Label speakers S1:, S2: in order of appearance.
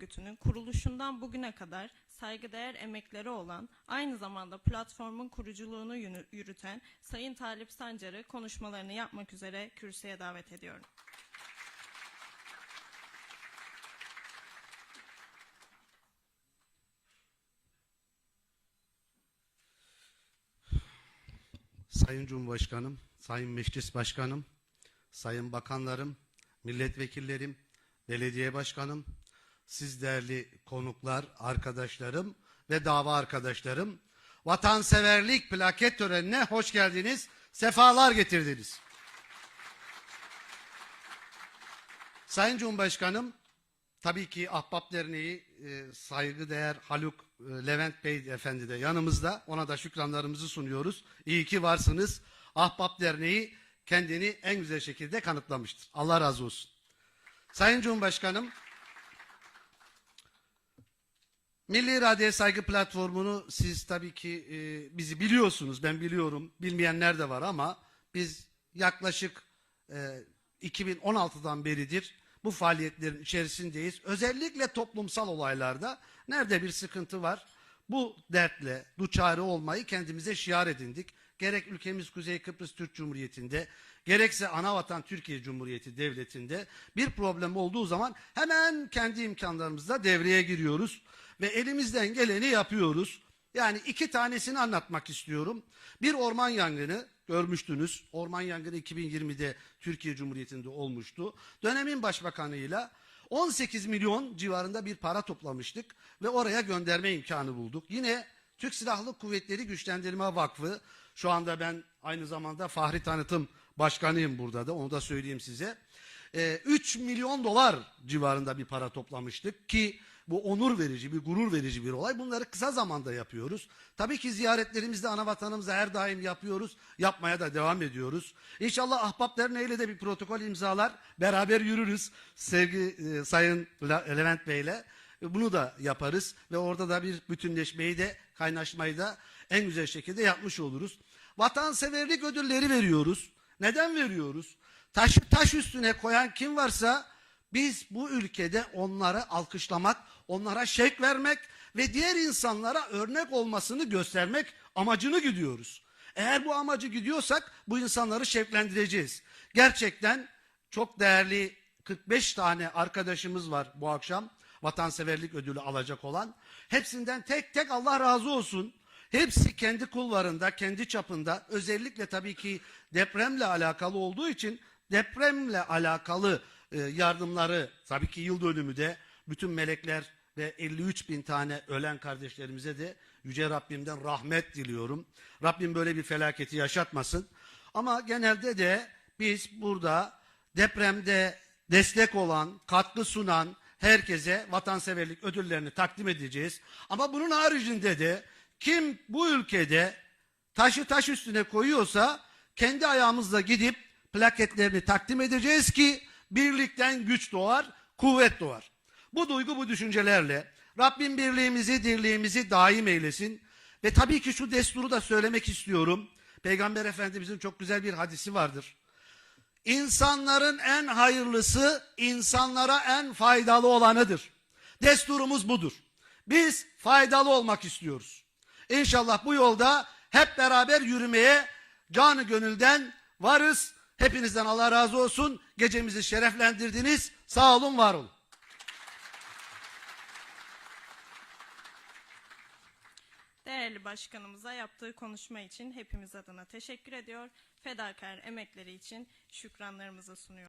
S1: örgütünün kuruluşundan bugüne kadar saygıdeğer emekleri olan, aynı zamanda platformun kuruculuğunu yürü- yürüten Sayın Talip Sancar'ı konuşmalarını yapmak üzere kürsüye davet ediyorum.
S2: Sayın Cumhurbaşkanım, Sayın Meclis Başkanım, Sayın Bakanlarım, Milletvekillerim, Belediye Başkanım, siz değerli konuklar, arkadaşlarım ve dava arkadaşlarım, vatanseverlik plaket törenine hoş geldiniz, sefalar getirdiniz. Sayın Cumhurbaşkanım, tabii ki Ahbap Derneği e, saygıdeğer Haluk e, Levent Bey Efendi de yanımızda. Ona da şükranlarımızı sunuyoruz. İyi ki varsınız. Ahbap Derneği kendini en güzel şekilde kanıtlamıştır. Allah razı olsun. Sayın Cumhurbaşkanım, Milli İradeye Saygı Platformu'nu siz tabii ki e, bizi biliyorsunuz. Ben biliyorum. Bilmeyenler de var ama biz yaklaşık e, 2016'dan beridir bu faaliyetlerin içerisindeyiz. Özellikle toplumsal olaylarda nerede bir sıkıntı var bu dertle duçare olmayı kendimize şiar edindik. Gerek ülkemiz Kuzey Kıbrıs Türk Cumhuriyeti'nde gerekse anavatan Türkiye Cumhuriyeti Devleti'nde bir problem olduğu zaman hemen kendi imkanlarımızla devreye giriyoruz ve elimizden geleni yapıyoruz. Yani iki tanesini anlatmak istiyorum. Bir orman yangını görmüştünüz. Orman yangını 2020'de Türkiye Cumhuriyeti'nde olmuştu. Dönemin başbakanıyla 18 milyon civarında bir para toplamıştık ve oraya gönderme imkanı bulduk. Yine Türk Silahlı Kuvvetleri Güçlendirme Vakfı, şu anda ben aynı zamanda Fahri Tanıtım Başkanıyım burada da onu da söyleyeyim size. Ee, 3 milyon dolar civarında bir para toplamıştık ki bu onur verici, bir gurur verici bir olay. Bunları kısa zamanda yapıyoruz. Tabii ki ziyaretlerimizde ana vatanımıza her daim yapıyoruz. Yapmaya da devam ediyoruz. İnşallah Ahbap Derneği'yle de bir protokol imzalar. Beraber yürürüz. Sevgi e, Sayın Levent Bey'le. E, Bunu da yaparız ve orada da bir bütünleşmeyi de kaynaşmayı da en güzel şekilde yapmış oluruz. Vatanseverlik ödülleri veriyoruz. Neden veriyoruz? Taşı taş üstüne koyan kim varsa biz bu ülkede onları alkışlamak, onlara şevk vermek ve diğer insanlara örnek olmasını göstermek amacını gidiyoruz. Eğer bu amacı gidiyorsak bu insanları şevklendireceğiz. Gerçekten çok değerli 45 tane arkadaşımız var bu akşam vatanseverlik ödülü alacak olan. Hepsinden tek tek Allah razı olsun. Hepsi kendi kulvarında, kendi çapında özellikle tabii ki depremle alakalı olduğu için depremle alakalı e, yardımları tabii ki yıl dönümü de bütün melekler ve 53 bin tane ölen kardeşlerimize de Yüce Rabbimden rahmet diliyorum. Rabbim böyle bir felaketi yaşatmasın. Ama genelde de biz burada depremde destek olan, katkı sunan herkese vatanseverlik ödüllerini takdim edeceğiz. Ama bunun haricinde de kim bu ülkede taşı taş üstüne koyuyorsa kendi ayağımızla gidip plaketlerini takdim edeceğiz ki birlikten güç doğar, kuvvet doğar. Bu duygu bu düşüncelerle Rabbim birliğimizi, dirliğimizi daim eylesin. Ve tabii ki şu desturu da söylemek istiyorum. Peygamber Efendimizin çok güzel bir hadisi vardır. İnsanların en hayırlısı insanlara en faydalı olanıdır. Desturumuz budur. Biz faydalı olmak istiyoruz. İnşallah bu yolda hep beraber yürümeye canı gönülden varız. Hepinizden Allah razı olsun. Gecemizi şereflendirdiniz. Sağ olun, var olun.
S1: Değerli başkanımıza yaptığı konuşma için hepimiz adına teşekkür ediyor. Fedakar emekleri için şükranlarımızı sunuyor.